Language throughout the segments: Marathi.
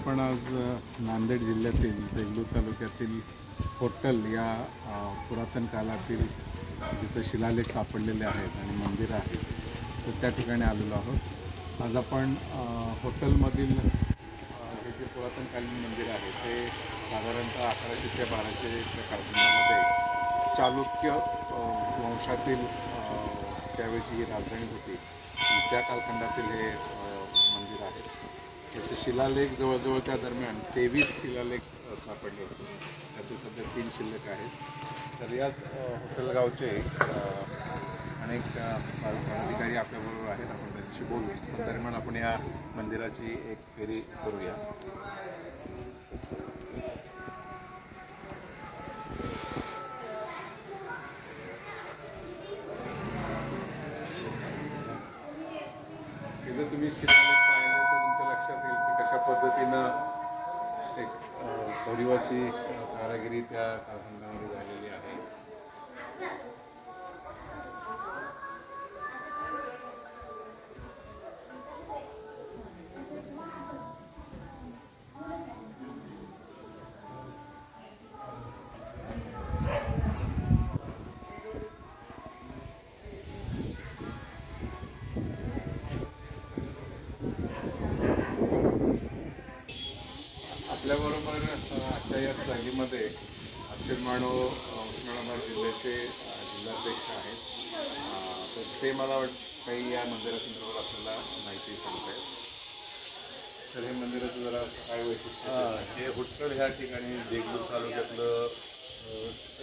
आपण आज नांदेड जिल्ह्यातील देगलूर तालुक्यातील होटल या पुरातन काळातील जिथं शिलालेख सापडलेले आहेत आणि मंदिरं आहेत तर त्या ठिकाणी आलेलो आहोत. आज आपण हॉटेलमधील हे जे पुरातनकालीन मंदिर आहे ते साधारणतः अकराशे ते बाराशेच्या कालखंडामध्ये चालुक्य वंशातील अ, त्यावेळची ही राजधानी होती. त्या कालखंडातील हे शिलालेख जवळजवळ त्या दरम्यान तेवीस शिलालेख सापडले होते. त्याचे सध्या तीन शिल्लक आहेत. तर याच हॉटेलगावचे हॉटेल गावचे अनेक अ, पदाधिकारी आपल्याबरोबर आहेत. आपण त्यांच्याशी बोलू. दरम्यान आपण या मंदिराची एक फेरी करूया. अशा पद्धतीनं एक अ, आदिवासी कारागिरी त्या कालखंडामध्ये आपल्याबरोबर आजच्या या सहलीमध्ये अक्षर मानव उस्मानाबाद जिल्ह्याचे जिल्हाध्यक्ष आहेत. तर ते मला वाटतं काही या मंदिरासंदर्भात आपल्याला माहिती सांगतायत. सर हे मंदिराचं जरा काय वैशिष्ट्य हे हुट्टल ह्या ठिकाणी देगलूर तालुक्यातलं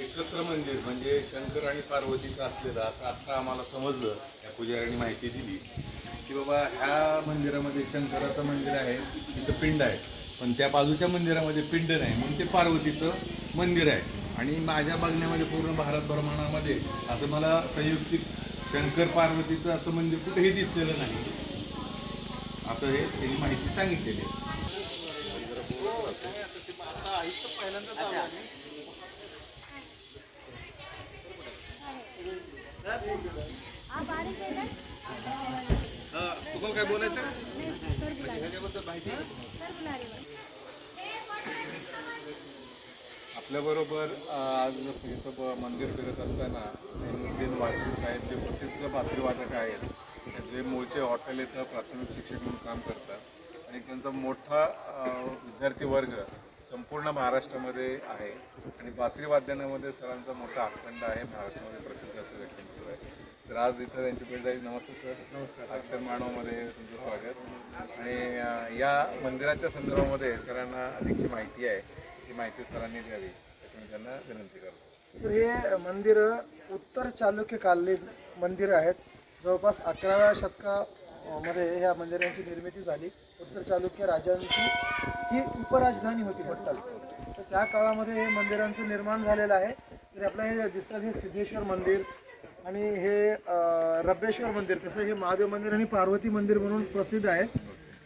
एकत्र मंदिर म्हणजे शंकर आणि पार्वतीचं असलेलं असं आत्ता आम्हाला समजलं. त्या पुजाऱ्यांनी माहिती दिली की बाबा ह्या मंदिरामध्ये शंकराचं मंदिर आहे तिथं पिंड आहे पण त्या बाजूच्या मंदिरामध्ये पिंड नाही म्हणून ते पार्वतीचं मंदिर आहे. आणि माझ्या बघण्यामध्ये पूर्ण भारत ब्रह्मांडामध्ये असं मला संयुक्तिक शंकर पार्वतीचं असं मंदिर कुठेही दिसलेलं नाही. असं हे त्यांनी माहिती सांगितलेली आहे आप बारीक आहे ना? तुम्हाला काय बोलायचं सर बुला ह्याच्याबद्दल माहिती सर बुला रहे हैं. आपल्याबरोबर आज इथं मंदिर फिरत असताना ऐनुद्दीन वारसी साहेब जे प्रसिद्ध बासरी वादक आहेत जे मूळचे हॉटेल इथं प्राथमिक शिक्षक म्हणून काम करतात आणि त्यांचा मोठा विद्यार्थी वर्ग संपूर्ण महाराष्ट्रामध्ये आहे आणि बासरी वाद्यानामध्ये सरांचा मोठा हातखंड आहे महाराष्ट्रामध्ये प्रसिद्ध असं व्यक्तिमत्व आहे. तर आज इथं त्यांची भेट झाली नमस्ते सर. नमस्कार. अक्षर मानवमध्ये तुमचं स्वागत. आणि या मंदिराच्या संदर्भामध्ये सरांना अधिकची माहिती आहे. ही माहिती सरांनी द्यावी अशी मी त्यांना विनंती करतो. सर हे मंदिर उत्तर चालुक्य कालीन मंदिरं आहेत. जवळपास अकराव्या शतकामध्ये ह्या मंदिरांची निर्मिती झाली. उत्तर चालुक्य राजांची ही उपराजधानी होती पट्टल तर त्या काळामध्ये हे मंदिरांचं निर्माण झालेलं आहे. तर आपल्याला हे दिसतात हे सिद्धेश्वर मंदिर आणि हे अं, रब्बेश्वर मंदिर. तसं हे महादेव मंदिर आणि पार्वती मंदिर म्हणून प्रसिद्ध आहे.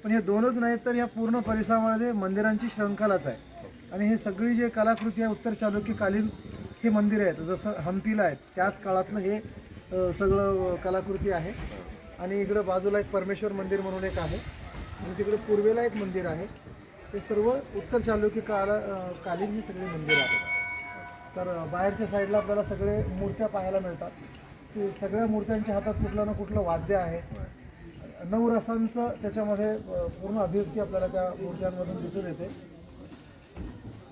पण हे दोनच नाहीत तर या पूर्ण परिसरामध्ये मंदिरांची श्रृंखलाच आहे. आणि हे सगळी जे कलाकृती आहे उत्तर चालुक्यकालीन हे मंदिर आहेत. जसं हम्पीला आहेत त्याच काळातलं हे सगळं कलाकृती आहे. आणि इकडं बाजूला एक परमेश्वर मंदिर म्हणून एक आहे. आणि तिकडे पूर्वेला एक मंदिर आहे. ते सर्व उत्तर चालुक्य काला कालीन ही सगळी मंदिरं आहेत. तर बाहेरच्या साईडला आपल्याला सगळे मूर्त्या पाहायला मिळतात. ते सगळ्या मूर्त्यांच्या हातात कुठलं ना कुठलं वाद्य आहे. नऊ रसांचं त्याच्यामध्ये पूर्ण अभिव्यक्ती आपल्याला त्या मूर्त्यांमधून दिसून येते.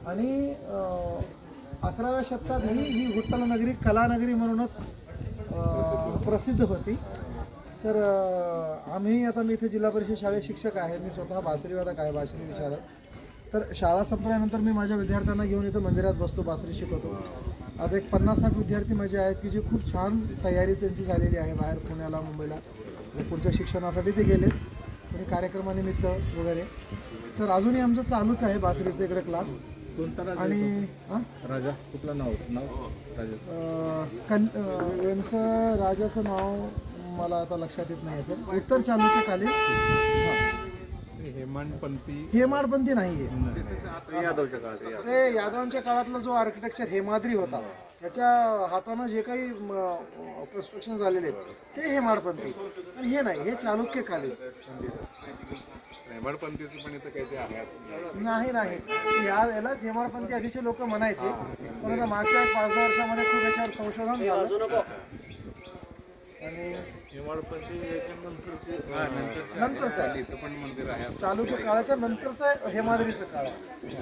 आणि अकराव्या शतकात ही ही हुट्टल नगरी कलानगरी म्हणूनच प्रसिद्ध होती. तर आम्ही आता मी इथे जिल्हा परिषद शाळेत शिक्षक आहे. मी स्वतः बासरीवादक आहे बासरी विशारद तर शाळा संपल्यानंतर मी माझ्या विद्यार्थ्यांना घेऊन इथं मंदिरात बसतो बासरी शिकवतो. आता एक पन्नास साठ विद्यार्थी माझे आहेत की जे खूप छान तयारी त्यांची झालेली आहे बाहेर पुण्याला मुंबईला. पुढच्या शिक्षणासाठी ते गेले. आणि कार्यक्रमानिमित्त वगैरे. तर अजूनही आमचं चालूच आहे बासरीचं इकडे क्लास. आणि हां? राजा कुठलं नाव? नाव? राजा अं, कन अं, यांचं राजाचं नाव मला आता लक्षात येत नाही सर उत्तर चालुक्य कालीन हां. हेमाडपंथी हेमाडपंथी नाहीये. यादवच्या काळात ते यादवांच्या काळातला जो आर्किटेक्चर हेमाद्री होता त्याच्या हातानं जे काही कन्स्ट्रक्शन झालेले आहेत ते हेमाडपंथी. आणि हे नाही हे चालुक्यकालीन. हेमाडपंथीचं पण इथं काहीतरी आहे असं नाही. नाही या यालाच हेमाडपंथी आधीचे लोक म्हणायचे. पण आता मागच्या पाच दहा वर्षामध्ये खूप याच्यावर संशोधन झालं. आणि हा, नंतरचं आहे. पण मंदिर आहे चालुक्य काळाच्या नंतरचं हेमाद्रीचं काळ आहे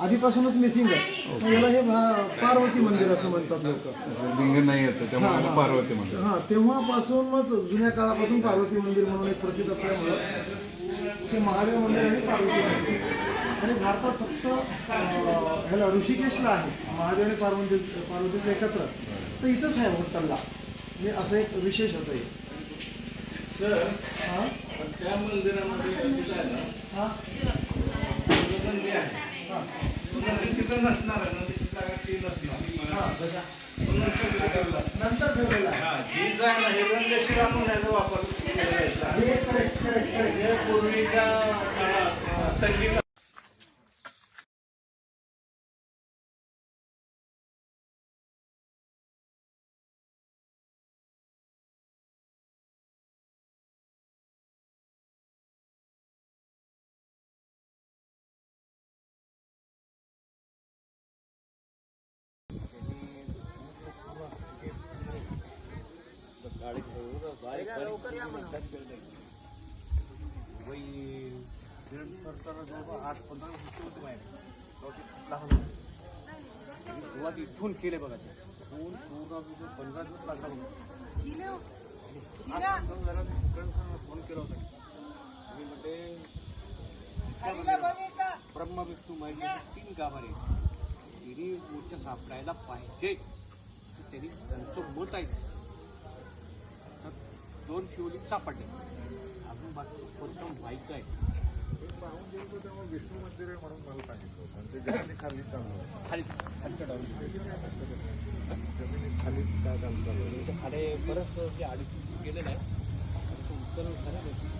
आधीपासूनच मिसिंग आहे. याला हे भा- पार्वती मंदिर असं म्हणतात लोक. लिंग नाही याचं त्यामुळे पार्वती मंदिर. हा तेव्हापासूनच जुन्या काळापासून पार्वती मंदिर म्हणून एक प्रसिद्ध असल्यामुळं ते महादेव मंदिर आणि पार्वती मंदिर. आणि भारतात फक्त अं, ह्याला ऋषिकेशला आहे महादेव आणि पार्वती पार्वतीचं एकत्र. तर इथंच आहे होटलला. म्हणजे असं एक विशेष असं आहे सर हा? त्या मंदिरामध्ये हा? नंदी आहे. हा नंदी तिथं नसणार आहे नंदी तिथं काय ती नसणार हा नंतर ठेवलेलं हा, ही याचा वापर. हे पूर्वीच्या संगीत सुरुवात इथून केले बघा ते. पूर्ण पूर्ण पंधरा दिवस लागला. बघा मी सगळ्यांना फोन केला होता. मी म्हणते ब्रह्मा विष्णू महेश तीन गाभारे तिन्ही मूर्त्या सापडायला पाहिजे. त्यांनी त्यांचं मत आहे. दोन शिवलिंग सापडले. अजून बाकी कोणतं व्हायचं आहे. विष्णू मंदिर आहे म्हणून मला सांगितलं ते जमिनी खाली. खाली. खाली डाऊन जमिनी खाली काय चालू खाडे बरंच जे अडीच गेलेलं आहे आणि ते उत्तर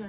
Nah.